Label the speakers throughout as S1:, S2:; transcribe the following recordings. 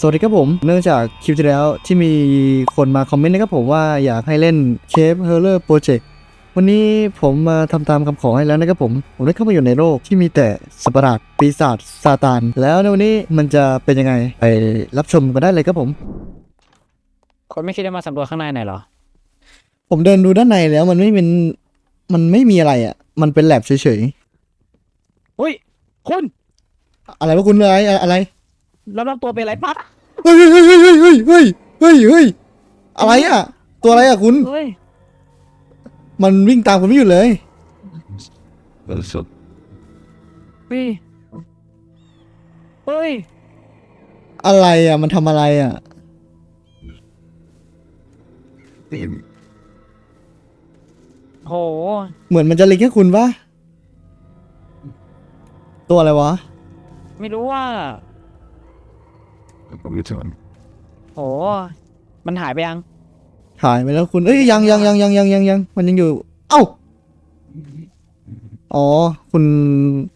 S1: สวัสดีครับผม เนื่องจากคลิปที่แล้วที่มีคนมาคอมเมนต์นะครับผมว่าอยากให้เล่นเคปเฮอร์เลอร์โปรเจกต์วันนี้ผมมาทำตามคำขอให้แล้วนะครับผม ผมได้เข้ามาอยู่ในโลกที่มีแต่สัตว์ประหลาดปีศาจซาตาน แล้วในวันนี้มันจะเป็นยังไง ไปรับชมกันได้เลยครับผม
S2: คนไม่คิดจะมาสำรวจข้างในหน่อยเหรอ
S1: ผมเดินดูด้านในแล้วมันไม่เป็นมันไม่มีอะไรอะ มันเป็นแลบเฉย
S2: อุ้ยคุณ
S1: ๆอะไรวะคุณอะไรอะไร
S2: รับรับตัวเป็นอะไรปั๊บ
S1: เฮ้ยเฮ้ยเฮ้ยเฮ้ยเฮ้ยเฮ้ยเฮ้ยอะไรอะ ตัวอะไรอะคุณ
S2: เฮ้ย
S1: มันวิ่งตามคุณไม่หยุดเลย
S3: Also,
S2: เฮ้ยเฮ้ย
S1: อะไรอะ มันทำอะไรอะ
S3: dem
S2: โห
S1: เหมือนมันจะเล็งแค่คุณปะตัวอะไรวะ
S2: ไม่รู้ว่า โหมันหายไปยัง
S1: หายไปแล้วคุณ เอ้ยยังยังยังยังยังยังยังมันยังอยู่ เอ้า อ๋อ คุณ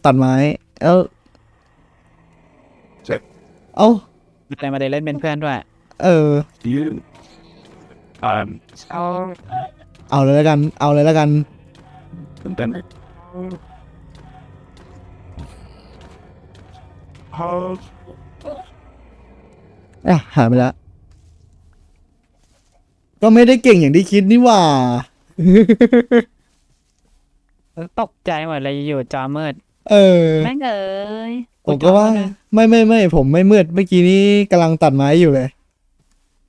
S1: ตัดไม้แล้ว
S3: Check.
S1: เอ้า
S2: อะไรมาเดินเล่นเป็นเพื่อนด้วย
S1: เออ
S3: Hier. Ähm,
S2: เอา
S1: เอาเลยแล้วกัน เอาเลยแล้วกัน
S3: und dann. Halt.
S1: อะหายไปแล้ว ก็ไม่ได้เก่งอย่างที่คิดนี่หว่า
S2: ตกใจหมดเลยอยู่จอมืด
S1: เออ
S2: แม่งเอ้ย
S1: ผมก็ว่า ไม่ไม่ไม่ผมไม่มืดเมื่อกี้นี้กำลังตัดไม้อยู่เลย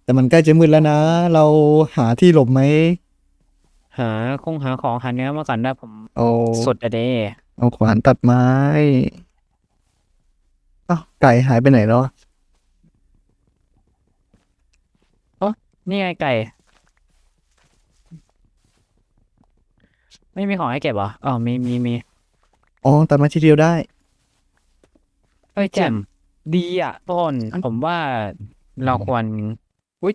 S1: แต่มันใกล้จะมืดแล้วนะ เราหาที่หลบไหม
S2: หาคงหาของหาเนื้อมาก่อนได้ผม
S1: เอา
S2: สุดอะเด้
S1: เอาขวานตัดไม้เอ้าไก่หายไปไหนแล้วอะ
S2: นี่ไงไก่ ไม่มีของให้เก็บเหรออ๋อมีมีมี
S1: อ๋อตัดไม้ทีเดียวได้
S2: เอ้ยแจ่มดีอะทุกคนผมว่าเราควรอุ้ย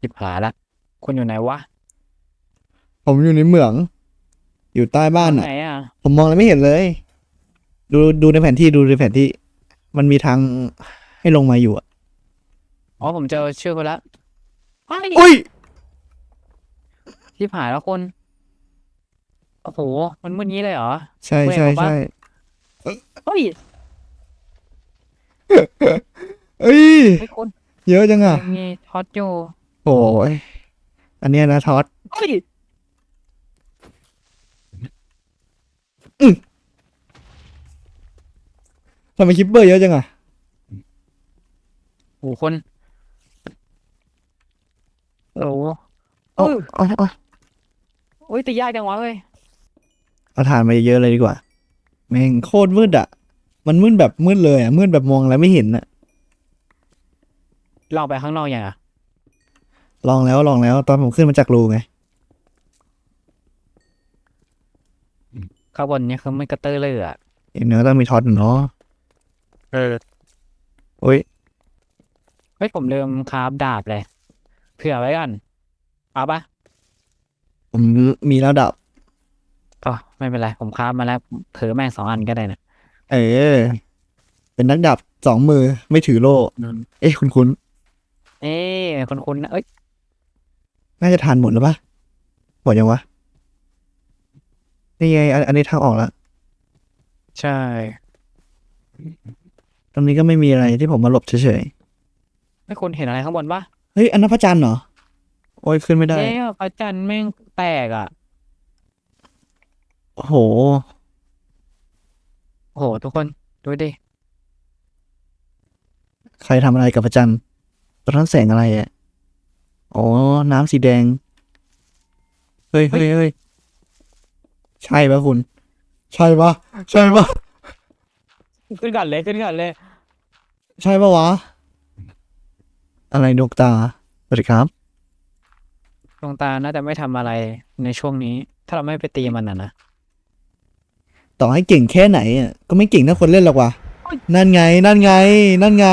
S2: จิบหายละคุณอยู่ไหนวะ
S1: ผมอยู่ในเหมือง อยู่ใต้บ้านอะ
S2: ไหนอะ
S1: ผมมองอะไรไม่เห็นเลย ดูดูในแผนที่ดูในแผนที่ มันมีทางให้ลงมาอยู่อะ
S2: อ๋อผมเจอชื่อคนละเฮ้ย
S1: อุ้ย
S2: จิบหายแล้วคุณโอ้โห มันมืดงี้เลยเหรอ
S1: ใช่ใช่ใช่
S2: เฮ้ย
S1: เอ้ย
S2: เฮ้ยคุณ
S1: เยอะจังอะ
S2: มีท็อตอยู่
S1: โอ้ยอันเนี้ยนะทอด
S2: เฮ้ย
S1: ทำไมคิปเปอร์เยอะจังอะ
S2: โอ้โหคุณ โอ้โห
S1: เอา
S2: เอ้ย
S1: เอาเอา
S2: โอ้ยแต่ยากจังวะเว้ย
S1: เอาถ่านมาเยอะๆเลยดีกว่า แม่งโคตรมืดอะ มันมืดแบบมืดเลยอะมืดแบบมองอะไรไม่เห็นอะ
S2: ลองไปข้างนอกยังอะ
S1: ลองแล้วลองแล้วตอนผมขึ้นมาจากรูไง
S2: ข้างบนเนี่ยคือไม่กระเตื้อเลยอะ
S1: เห็นเนื้อต้องมีท็อตเนาะ
S2: เออ
S1: โอ้ย
S2: เฮ้ยผมลืมคราฟดาบเลย เผื่อไว้กันเอาปะ
S1: ผมมีแล้วดับ
S2: อ๋อไม่เป็นไร ผมคราฟมาแล้วถือแม่งสองอันก็ได้นะ
S1: เออ เป็นนักดับสองมือไม่ถือโล่เอ๊ะคุณคุณ
S2: เอ๊ะคุณคุณนะเอ้ย
S1: น่าจะทานหมดแล้วปะหมดยังวะนี่ไงอันอันนี้ทางออกแล้ว
S2: ใช่
S1: ตรงนี้ก็ไม่มีอะไรที่ผมมาหลบเฉย
S2: ไม่คุณเห็นอะไรข้างบนปะ
S1: ๆ เฮ้ยอันนั้นพระจันทร์เหรอ โอ้ยขึ้นไม่ได้
S2: เอ๊ะพระจันทร์แม่งแตกอะ
S1: โอ้โห
S2: โอ้โห ทุกคนดูดิ
S1: ใครทำอะไรกับพระจันทร์ตอนนั้นแสงอะไรอะอ๋อ น้ำสีแดง เฮ้ยเฮ้ยเฮ้ยใช่ปะคุณ ใช่ปะใช่ปะ
S2: ขึ้นก่อนเลยขึ้นก่อนเลย
S1: ใช่ปะวะ อะไรดวงตาสวัสดีครับ
S2: ดวงตาน่าจะไม่ทำอะไรในช่วงนี้ ถ้าเราไม่ไปตีมันอะนะ
S1: ต่อให้เก่งแค่ไหนอะก็ไม่เก่งเท่าคนเล่นหรอกว่ะนั่นไง นั่นไง นั่นไง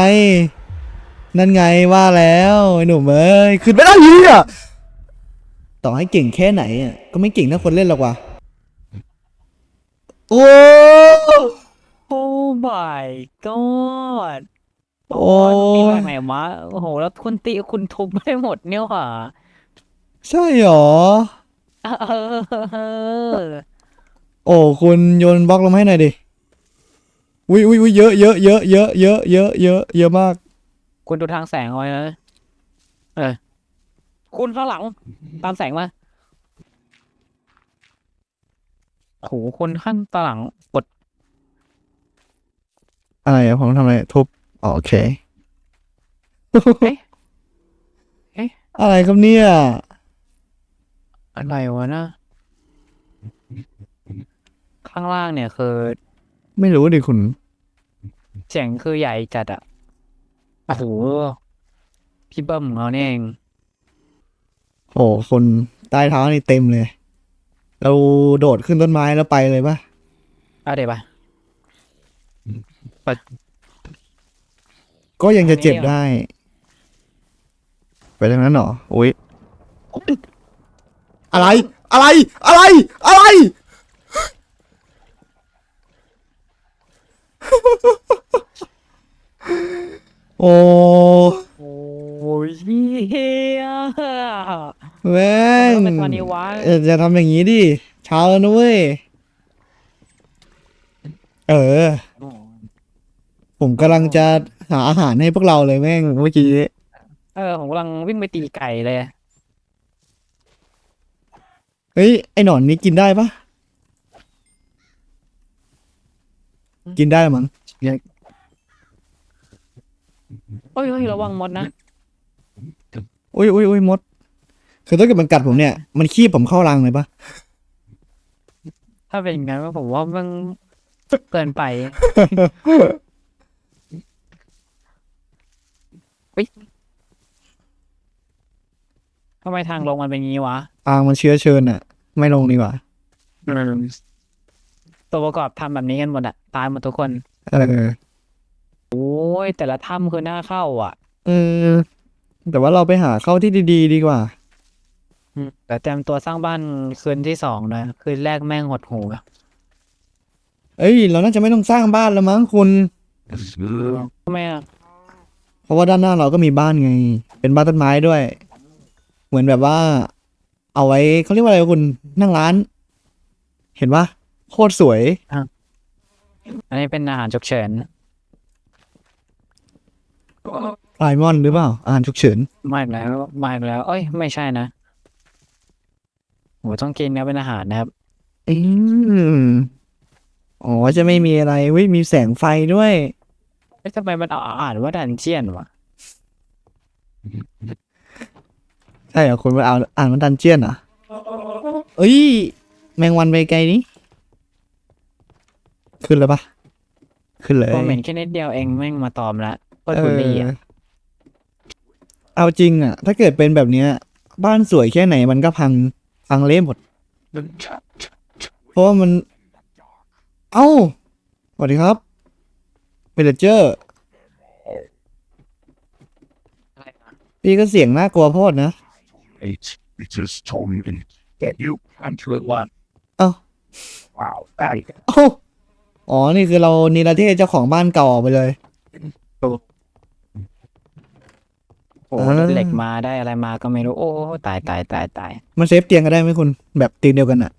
S1: นั่นไงว่าแล้วไอ้หนุ่มเอ้ยขึ้นไม่ได้ยีอะต่อให้เก่งแค่ไหนอะก็ไม่เก่งเท่าคนเล่นหรอกว่ะโอ้
S2: โอ้ my god
S1: โอ้
S2: มี
S1: ย
S2: แบบไหนวะโอ้โห แล้วคุณตีคุณทุบไม่หมดเนี่ยหว่า
S1: ใช่หรอ
S2: เออ
S1: โอ้คุณโยนบล็อกลงมาให้หน่อยดิอุ้ยอุ้ยอุ้ยเยอะเยอะเยอะเยอะเยอะเยอะเยอะเยอะมาก
S2: คุณดูทางแสงเอาไว้นะเออ คุณข้างหลัง ตามแสงมาโหคนข้างตางหลังกด
S1: อะไรอะผมทำอะไรทุบ อ๋อโอเค
S2: เอ๊ะเอ๊ะ
S1: อะไรครับเนี่ย
S2: อะไรวะนะ ข้างล่างเนี่ยคือ
S1: ไม่รู้ดิคุณ
S2: เสียงคือใหญ่จัดอะโอ้โหพี่เบิ้มของเราเนี่ยเอง
S1: โอ้คนใต้เท้านี่เต็มเลย เราโดดขึ้นต้นไม้แล้วไปเลยปะ
S2: เอาเดี๋ยวไป
S1: ก็ยังจะเจ็บ
S2: อันนี้เหรอ
S1: ได้ ไปทางนั้นเหรออุ้ยอะไร อะไร อะไร อะไร โอ้
S2: โอ้ยเฮีย
S1: แม่ง
S2: ทำไมเป็นวันนี้วะ
S1: เออจะทำอย่างนี้ดิเช้าแล้วนะเว้ย เออ ผมกำลังจะหาอาหารให้พวกเราเลยแม่งเมื่อกี้
S2: เออผมกำลังวิ่งไปตีไก่เลย
S1: เฮ้ยไอหนอนนี้กินได้ปะกินได้มั้ง
S2: โอ้ยเฮ้ยระวังมดนะ
S1: อุ้ยอุ้ยอุ้ยมด คือถ้าเกิดมันกัดผมเนี่ย มันขี้ผมเข้ารังเลยปะ
S2: ถ้าเป็นอย่างนั้นผมว่ามันเกินไป ปิ๊ทำไมทางลงมันเป็นงี้วะ
S1: ทางมันเชื้อเชิญอะ ไม่ลงดีกว่า
S2: ตัวประกอบทำแบบนี้กันหมดอะตายหมดทุกคน
S1: เออ
S2: โอ้ยแต่ละถ้ำคือหน้าเข้า อะ
S1: เออ แต่ว่าเราไปหาเข้าที่ดีๆ ดีกว่า
S2: อืมแต่เตรียมตัวสร้างบ้านคืนที่สองนะคืนแรกแม่งหดหูอะ
S1: เอ้ย เราน่าจะไม่ต้องสร้างบ้านแล้วมั้งคุณ
S2: ทำไมอะ
S1: เพ ราะว่าด้านหน้าเราก็มีบ้านไง เป็นบ้านต้นไม้ด้วย เหมือนแบบว่า เอาไว้เขาเรียกว่าอะไรวะคุณนั่งร้าน เห็นปะโคตรสวย
S2: อันนี้เป็นอาหารฉุกเฉิน
S1: ไลมอนหรือเปล่า อาหารฉุกเฉิน
S2: มาอีกแล้วมาอีกแล้ว เอ้ย ไม่ใช่นะโหต้องกินนะเป็นอาหารนะครับ
S1: อืมอ๋อ จะไม่มีอะไรเว้ยมีแสงไฟด้วย
S2: เอ๊ะทำไมมันอ่อ่านว่าดันเจียนวะ
S1: ใช่เหรอคุณมาเอาอ่านมันดันเจียนเหรอะเอ้ย แมงวันไปไกลนี้ขึ้นเลยปะขึ้นเลย
S2: ผมเห็นแค่นิดเดียวเองแม่งมาตอมละโคตร
S1: เอ
S2: บุ
S1: อ
S2: รีอะ
S1: เอาจริงอะ ถ้าเกิดเป็นแบบเนี้ย บ้านสวยแค่ไหนมันก็พัง พังเละหมด เพราะว่ามัน เอ้าสวัสดีครับ เวลเจอร์
S2: อะไรนะ
S1: พี่ก็เสียงน่ากลัวโพดนะ
S3: Eight. It just told me to get you onto it one.
S1: เอ้า
S3: Wow. That
S1: เอ้าอ๋อ นี่คือเรานิรเทศเจ้าของบ้านเก่าออกไปเลย
S2: โอ้โห
S1: อ่า
S2: เหล็กมาได้อะไรมาก็ไม่รู้ โอ้ตายตายตายตาย
S1: มันเซฟเตียงกันได้ไหมคุณ แบบเตียงเดียวกันอะ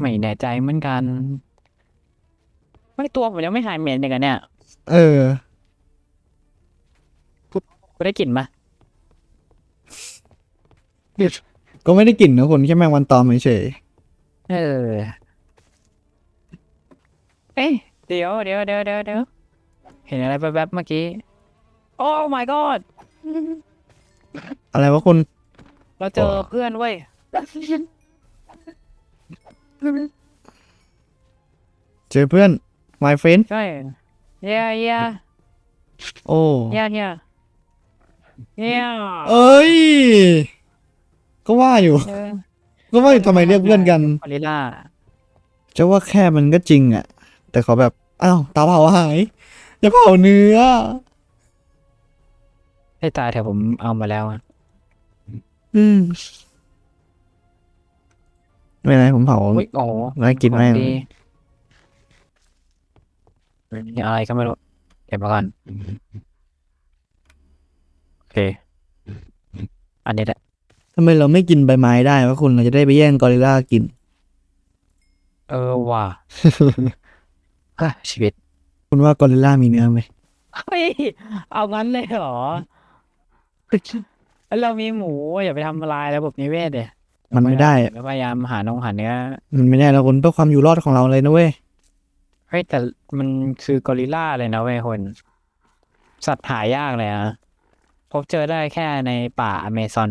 S2: ไม่แน่ใจเหมือนกันไม่ตัวผมยังไม่หายเหม็นเลยกันเนี่ย
S1: เออ
S2: กูได้กลิ่นปะ
S1: ก็ไม่ได้กลิ่นนะคุณแค่แมงวันตอมเฉย
S2: เออ เอ้ยเดี๋ยวเดี๋ยวเดี๋ยวเดี๋ยวเดี๋ยวเห็นอะไรแป๊บๆเมื่อกี้ โอ้ my god
S1: ๆอะไรวะคุณ
S2: เราเจอเพื่อนเว้ย
S1: เจอเพื่อน my friend
S2: ใช่ yeah yeah
S1: โอ้
S2: yeah yeah yeah
S1: เอ้ย ก็ว่าอยู่
S2: เออ
S1: ก็ว่าอยู่ทำไมเรียกเพื่อนกัน
S2: อลิล่า
S1: จะว่าแค่มันก็จริงอะแต่เขาแบบ อ้าวเตาเผาหายจะเผาเนื้อ
S2: ให้ตายเถอะผมเอามาแล้วอะ
S1: อืมไม่เป็นไรผมเผา
S2: อุ๊ยโอ้โห
S1: แล้วกินแม่ง
S2: ของดี นี่อะไรก็ไม่รู้เก็บมาก่อนอันนี้แหละ
S1: ทำไมเราไม่กินใบไม้ได้วะคุณเราจะได้ไปแย่งกอริลลากิน
S2: เออว่ะเฮ้ยชีวิต
S1: คุณว่ากอริลลามีเนื้อไหม
S2: เฮ้ยเอางั้นเลยเหรอแล้วเรามีหมูอย่าไปทำลายระบบนิเวศเดย
S1: มันไม่ได้อะ
S2: แล้วพยายามหานงหาเนื้อ
S1: มันไม่ได้แล้วคุณเพื่อความอยู่รอดของเราเลยนะเว้ย
S2: เฮ้ยแต่มันคือกอริลลาเลยนะเว้ยคน สัตว์หายากเลยอะพบเจอได้แค่ในป่าอเมซอน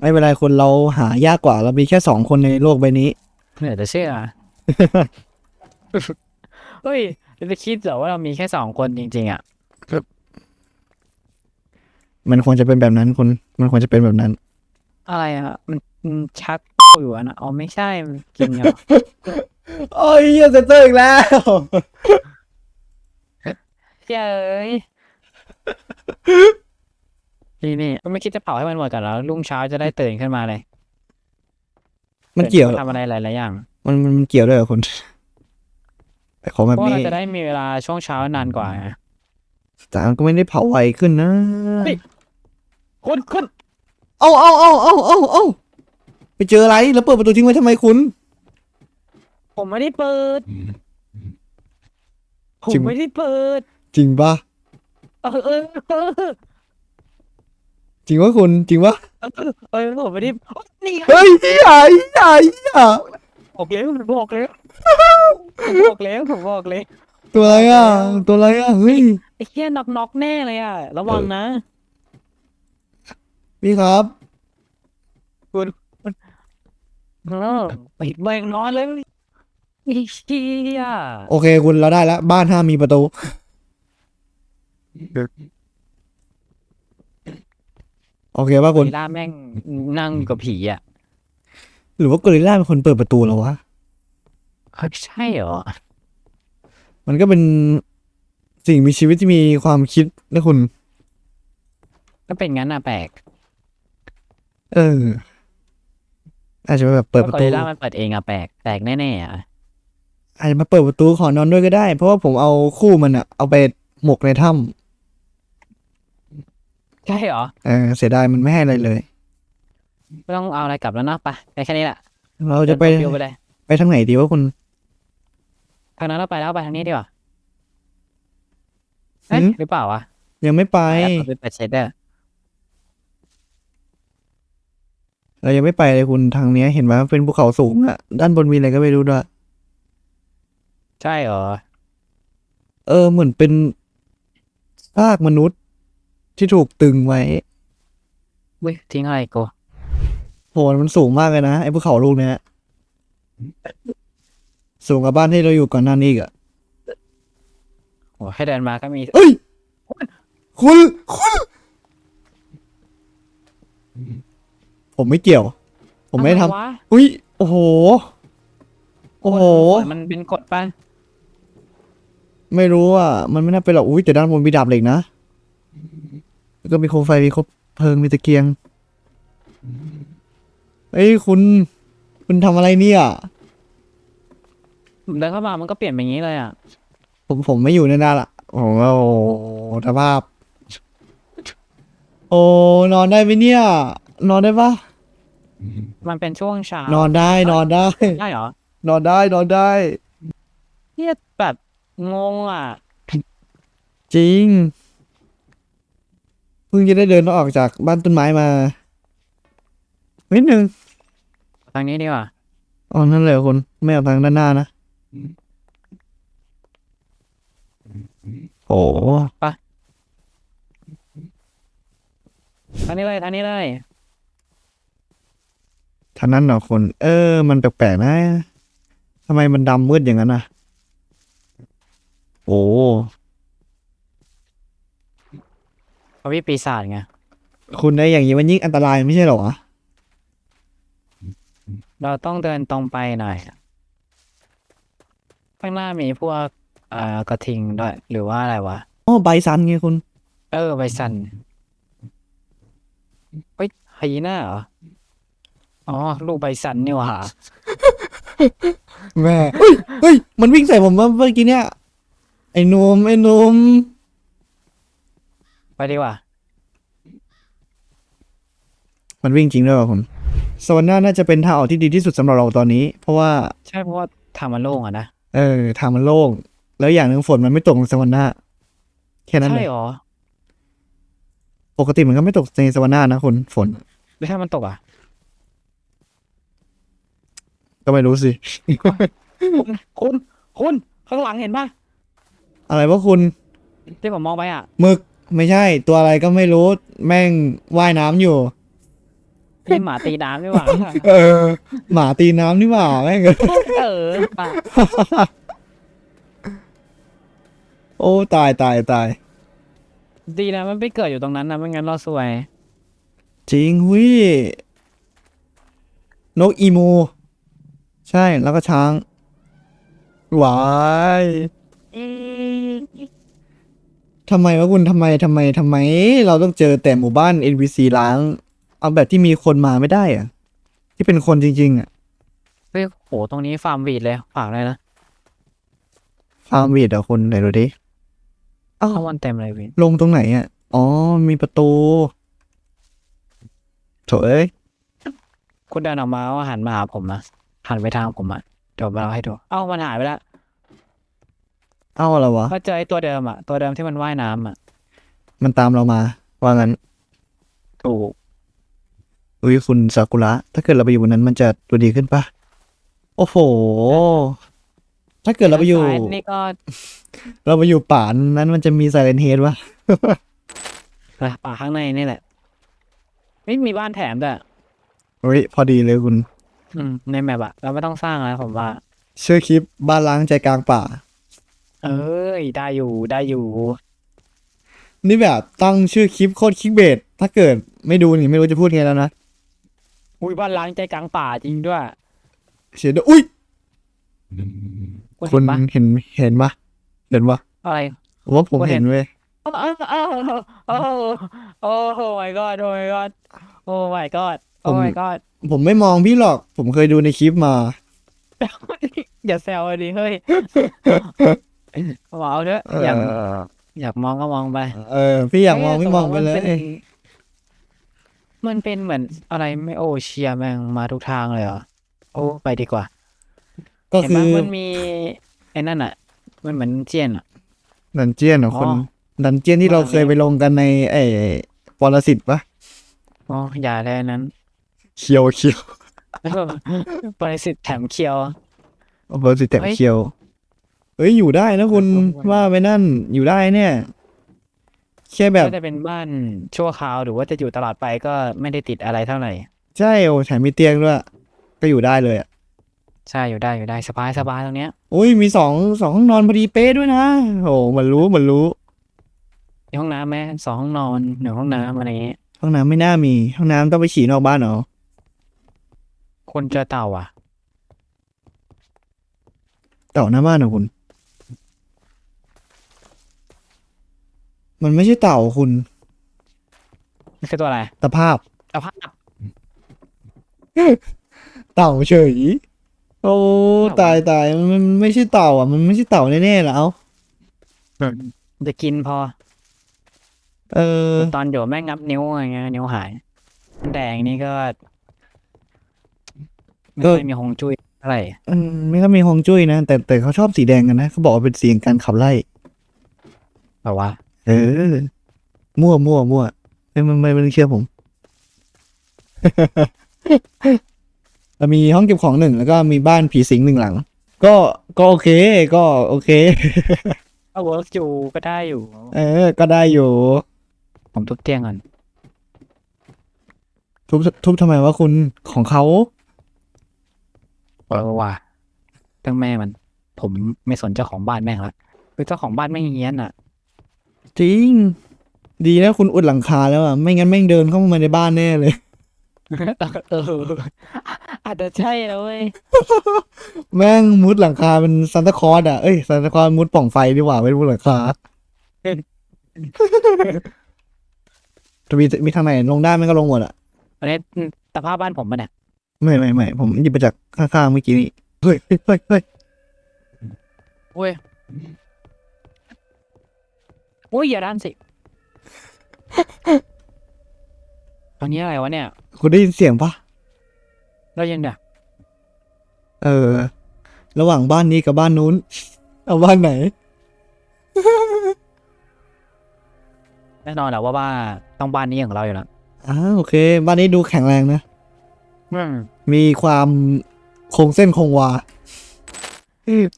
S1: ไม่เป็นไรคนเราหายากกว่า เรามีแค่สองคนในโลกใบนี้
S2: เหนือจะเชื่อ เฮ้ยเราจะคิดเหรอว่าเรามีแค่สองคนจริง ๆ อะ
S1: มันควรจะเป็นแบบนั้นคุณมันควรจะเป็นแบบนั้น
S2: อะไรอะ มันมันชักอยู่อะนะอ๋อไม่ใช่มันกินเหรอ
S1: โอ้ยเหี้ยเซนเตอร์อีกแล้ว
S2: เจ้ยนี่นี่ก็ไม่คิดจะเผาให้มันหมดก่อนแล้วรุ่งเช้าจะได้ตื่นขึ้นมาเลย
S1: มันเกี่ยว
S2: ทำอะไรหลายๆอย่าง
S1: มันมันมันเกี่ยวด้วยเหรอคุณแต่ของ
S2: เพ
S1: แบบ
S2: ราะว่า
S1: นี้
S2: เราจะได้มีเวลาช่วงเช้านานกว่าไง
S1: แต่มันก็ไม่ได้เผาไวขึ้นนะ
S2: เฮ้ยคุณคุณ
S1: เอาเอาเอาเอาเอาเอาไปเจออะไร แล้วเปิดประตูทิ้งไว้ทำไมคุณ
S2: ผมไม่ได้เปิด ผม
S1: จริง
S2: ไม่ได้เปิด
S1: จริงปะ
S2: เออเออเออ
S1: จริงวะคุณจริงวะ
S2: เออเออผมไม่ได้นี่ไง
S1: เฮ้ยเหี้ยเหี้ยเหี้ย
S2: ผมแล้วผมบอกแล้วผมบอกแล้วผมบอกเลย
S1: ตัวอะไรอะตัวอะไรอะเฮ้ย
S2: ไอ้เหี้ยน็อกน็อกแน่เลยอะ ระวังนะ
S1: พี่ครับ
S2: เออปิดแม่งนอนเลยไอ้เหี้ย
S1: โอเคคุณเราได้แล้ว บ้านห้ามมีประตู โอเคป่ะคุณ
S2: กอริลล่าแม่งนั่งกับผีอะ
S1: หรือว่ากอริลล่าเป็นคนเปิดประตูเหรอวะ
S2: เฮ้ยใช่เหรอ
S1: มันก็เป็นสิ่งมีชีวิตที่มีความคิดนะคุณ
S2: ก็เป็นงั้นอะแปลก
S1: เอออาจจะแบบเปิดประ
S2: กอ
S1: ตู
S2: ริลล่ามันเปิดเองอะแปลกแปลกแน่ๆอะ
S1: อาจจะมาเปิดประตูขอนอนด้วยก็ได้ เพราะว่าผมเอาคู่มันอะเอาไปหมกในถ้
S2: ใช่เหรอำ
S1: เออเสียดายมันไม่ให้อะไรเลย
S2: ไม่ต้องเอาอะไรกลับแล้วเนาะไปไปแค่นี้แหละ
S1: เราจะไป
S2: เดินเปรี้ยวไปเลย
S1: ไปทางไหนดีวะคุณ
S2: ทางนั้นเราไปแล้วไปทางนี้ดีกว่าเอ๊ะ
S1: หืม
S2: หรือเปล่าวะ
S1: ยังไม่ไป
S2: ไปไปเปิดเชดเดอร์
S1: เรายังไม่ไปเลยคุณทางเนี้ยเห็นว่าเป็นภูเขาสูงอะด้านบนมีอะไรก็ไม่รู้ด้วย
S2: ใช่เหรอ
S1: เออเหมือนเป็นซากมนุษย์ที่ถูกตึงไว้
S2: เว้ยทิ้งอะไรกู
S1: โหมันสูงมากเลยนะ ไอ้ภูเขาลูกเนี้ย สูงกว่าบ้านที่เราอยู่ก่อนหน้านี้อีกอะ
S2: โอ้ให้เดินมาก็มี
S1: เอ้ย คุณ คุณ ผมไม่เกี่ยว ผมไม่ได้ท
S2: อะรวะำ
S1: อุ้ย โอ้โห โอ้โห
S2: มันเป็นกฎป่ะ
S1: ไม่รู้อะมันไม่น่าเป็นหรอกอุ้ยแต่ด้านบนมีดาบเหล็กนะแล้วก็มีโคมไฟมีคบเพลิงมีตะเกียงเอ้ยคุณ คุณทำอะไรเนี่ย
S2: เดินเข้ามามันก็เปลี่ยนเป็นอย่างนี้เลยอะ
S1: ผมผมไม่อยู่ในนั้นละโอ้โหสภาพ โอ้นอนได้ไหมเนี่ย นอนได้ปะ
S2: มันเป็นช่วงเช้าน
S1: อนได้นอนได้
S2: ได้เหรอ
S1: นอนได้นอนได้
S2: เนี่ยแบบ งงอะ
S1: จริงเพิ่งจะได้เดินออกจากบ้านต้นไม้มานิดนึง
S2: ทางนี้ดีกว่า
S1: อ๋อนั่นเลยเหรอคุณไม่เอาทางด้านหน้านะโอ้
S2: ทางนี้เลยทางนี้เลย
S1: ทางนั้นเหรอคุณเออ มันแปลกๆนะทำไมมันดำมืดอย่างนั้นน่ะ โอ้
S2: เพราะวิปีศาจไง
S1: คุณได้อย่างนี้มันยิ่งอันตรายไม่ใช่เหรอวะ
S2: เราต้องเดินตรงไปหน่อย ข้างหน้ามีพวกเอ่อกระทิงด้วย หรือว่าอะไรวะ
S1: อ๋อใบซันไงคุณ
S2: เออใบสันเฮ้ยไฮยีน่าเหรอ อ๋อ ลูกใบสันนี่หว่า
S1: แม่เฮ้ยเฮ้ย มันวิ่งใส่ผมเมื่อกี้เนี่ย ไอ้หนุ่มไอ้หนุ่ม
S2: ไปดีกว่า
S1: มันวิ่งจริงด้วยว่ะคุณสวรรค์หน้าน่าจะเป็นทางออกที่ดีที่สุดสำหรับเราตอนนี้ เพราะว่า
S2: ใช่เพราะว่าทางมันโล่งอะนะ
S1: เออทางมันโล่งแล้วอย่างหนึ่งฝนมันไม่ตกในสวรรค์หน้าแค่นั้นเล
S2: ใช่
S1: ย
S2: หรอ
S1: ปกติมันก็ไม่ตกในสวรรค์หน้านะคุณฝน
S2: แล้วถ้ามันตกอะ
S1: ก็ไม่รู้สิ
S2: คุณคุณคุณข้างหลังเห็นปะ
S1: อะไรวะคุณ
S2: ที่ผมมองไปอะ
S1: หมึกไม่ใช่ ตัวอะไรก็ไม่รู้ แม่งว่ายน้ำอยู่
S2: นี่หมาตีน้ำไม่หว่า
S1: เออ หมาตีน้ำนี่หว่าแม่ง
S2: เออป่ะ
S1: โอ้ตายตายตาย
S2: ดีนะมันไม่เกิดอยู่ตรงนั้นนะไม่งั้นเราซวย
S1: จริงวินกอีโมใช่แล้วก็ช้างหวาย ทำไมวะคุณทำไมทำไมทำไม เราต้องเจอแต่หมู่บ้าน NPC ล้าง เอาแบบที่มีคนมาไม่ได้อะที่เป็นคนจริง ๆอะ
S2: เฮ้ยโหตรงนี้ฟาร์มวีดเลยฝากเลยนะ
S1: ฟาร์มวีดเหรอะคุณไหนดูดิอ้าว
S2: เข้าวันเต็มเลยวีด
S1: ลงตรงไหนอะอ๋อ มีประตูโถเอ้ย
S2: คุณเดินออกมาว่าหันมาหาผมนะหันไปทางผมอะเดี๋ยวเราให้ดูเอ้ามันหายไปแล้ว
S1: เอ้าอะไรวะ
S2: ก็เจอไอ้ตัวเดิมอะ ตัวเดิมที่มันว่ายน้ำอะ
S1: มันตามเรามา ว่างั้น
S2: ถูก
S1: อุ้ยคุณซากุระ ถ้าเกิดเราไปอยู่บนนั้นมันจะดูดีขึ้นปะโอ้โห ถ้าเกิดเราไปอยู่
S2: ซ้นี่ก็
S1: เราไปอยู่ป่านั้นมันจะมีไซเลนเฮดวะ
S2: ป่าข้างในนี่แหละไม่มีบ้านแถมด้วย
S1: เฮ้ยพอดีเลยคุณ
S2: อืมในแมปอะเราไม่ต้องสร้างแล้วผมว่า
S1: ชื่อคลิปบ้านล้างใจกลางป่า
S2: เอ้ย ได้อยู่ได้อยู่
S1: นี่แบบตั้งชื่อคลิปโคตรคลิกเบสถ้าเกิดไม่ดูนี่ไม่รู้จะพูดไงแล้วนะ
S2: อุ้ยบ้านล้างใจกลางป่าจริงด้วย
S1: เสียด้วยอุ้ย
S2: คุณ
S1: คุ
S2: เห็
S1: ณ
S2: นปะ
S1: เห็นเห็นปะเห็นปะ
S2: อะไร
S1: ผมว่าผม
S2: คุณเห็
S1: เห็
S2: น
S1: นเว้ย
S2: โอ้โอ้โอ้โอ้ my god โอ้ my god โอ้ my god โอ้ my god
S1: ผมไม่มองพี่หรอก ผมเคยดูในคลิปมา
S2: อย่าแซวดิเฮ้ย เอาเถอะอยากอยากมองก็มองไป
S1: เออ พี่อยากมอง
S2: เฮ้
S1: พี่มองไป
S2: แต่
S1: เล
S2: ว่ามันป็
S1: ย
S2: นมันเป็นเหมือนอะไรไม่โอเชียแม่งมาทุกทางเลยเหรอโอ้ไปดีกว่า
S1: ก็
S2: เห็น
S1: คื
S2: ปะ
S1: อ
S2: มันมีไอ้นั่นอะ มันเหมือนเจียนอะ
S1: ดันเจียนเหรอ
S2: อ๋อ
S1: คนดันเจียนที่เรา
S2: ว่า
S1: เคยไปลงกันในไอ้ปรสิตปะ
S2: อ๋ออย่าเลยอันนั้น
S1: เคียวเคียว
S2: บริสิทธิ์แถมเคียว
S1: ปรสิตแถม
S2: เฮ้ย
S1: เคียว เอ้ยอยู่ได้นะคุณ
S2: เออ
S1: ว่าไปนั่นอยู่ได้เนี่ยแค่แบบ
S2: ก็จะเป็นบ้านชั่วคราวหรือว่าจะอยู่ตลอดไปก็ไม่ได้ติดอะไรเท่าไหร่
S1: ใช่โอ้แถมมีเตียงด้วย ก็อยู่ได้เลยอะ
S2: ใช่อยู่ได้อยู่ได้สบายสบายตรงเนี้ย
S1: อุ้ยมีสองสองห้องนอนพอดีเป๊ะด้วยนะโอ้มันรู้มันรู้
S2: มีห้องน้ำไหมสองห้องนอนหนึ่งห้องน้ำอะไรอย่างเงี้ย
S1: ห้องน้ำไม่น่ามี ห้องน้ำต้องไปฉี่นอกบ้านเหรอ
S2: คนเจอเต่าอะ
S1: เต่าหน้าบ้านเหรอคุณ มันไม่ใช่เต่าคุณ
S2: นี่คือตัวอะไร
S1: ตะภาพ
S2: เอาภาพ
S1: เต่าเฉย โอ้ตายตายมันมันไม่ใช่เต่าอะ มันไม่ใช่เต่าแน่ๆแล้ว
S2: จะกินพอ
S1: เออ
S2: ตอนอยู่แม่งงับนิ้วอะไรเงี้ยนิ้วหายแดงนี่ก็ไม่
S1: ก็
S2: ค่อยมีหงจุ้ยเท่าไหร่
S1: อืมไม่ก็มีฮวงจุ้ยนะ แต่แต่เขาชอบสีแดงกันนะ เขาบอกว่าเป็นสีแห่งการขับไล่
S2: แบบว่า
S1: เออ มั่วมั่วมั่วไม่ไม่ไม่ไม่ต้องเชื่อผม เรามีห้องเก็บของหนึ่งแล้วก็มีบ้านผีสิงหนึ่งหลัง ก็ก็โอเค ก็โอเค
S2: ก็เวิร์กอยู่ก็ได้อยู่
S1: เออ ก็ได้อยู่
S2: ผมทุบเตียงก่อน
S1: ทุบทุบทำไมวะคุณของเขา
S2: เออว่ะตั้งแม่มัน ผมไม่สนเจ้าของบ้านแม่งละคือเจ้าของบ้านไม่งเฮี้ยนอะ
S1: จริง ดีนะคุณอุดหลังคาแล้วอะ ไม่งั้นแม่งเดินเข้ามาในบ้านแน่เลย
S2: เอออาจจะใช่แล้วเว้ย
S1: แม่งมุดหลังคาเป็นซานตาคลอสอะ เอ้ยซานตาคลอสมุดปล่องไฟดีกว่าไม่มุดหลังคาจะมีมีทางไหนลงได้มันก็ลงหมดอะ
S2: อันนี้ตาภาพบ้านผมปะเนี่ย
S1: ไม่ไม่ไม่ผมหยิบมาจากข้างๆเมื่อกี้นี่เฮ้ยเฮ้ยเฮ้ยเฮ้ย
S2: โอ้ยโอ้ยอย่าดันสิ ตอนนี้อะไรวะเนี่ย
S1: คุณได้ยินเสียงปะ
S2: แล้วยังเนี่ย
S1: เออ ระหว่างบ้านนี้กับบ้านนู้น เอาบ้านไหน
S2: แน่นอนแหละว่าว่าต้องบ้านนี้ของเราอยู่แล้ว
S1: อ่าโอเค บ้านนี้ดูแข็งแรงนะ
S2: อืม
S1: มีความคงเส้นคงวา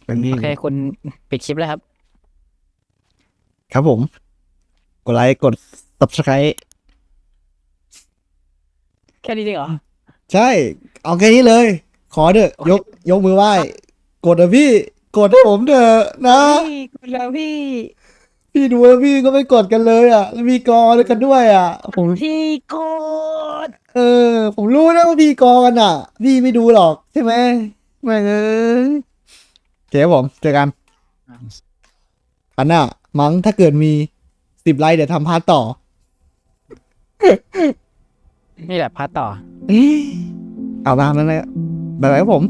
S1: เป็นนี่
S2: โอเคคุณปิดคลิปแล้วครับ
S1: ครับผม กดไลค์กด subscribe
S2: แค่นี้จริงเหรอ
S1: ใช่ เอาแค่นี้เลย ขอเถอะยกยกมือไหว้ กดเถอะพี่ กดให้ผมเถอะนะ
S2: พี่คุณแล้วพี่
S1: พี่ดูแล้วพี่ก็ไม่กดกันเลยอะแล้วมีกอด้วยกันด้วยอะ ผม
S2: พี่กด
S1: เออ ผมรู้นะว่าพี่กอกันอะ พี่ไม่ดูหรอกใช่ไหมแม่งเอ้ยโอเคครับผมเจอกันอั นน่ะมั้งถ้าเกิดมีสิบไลค์เดี๋ยวทำพาร์ทต่อ
S2: นี่แหละพัดต่อ
S1: เอ๊ะเอาตามนั้นเลยบ๊ายบายครับผม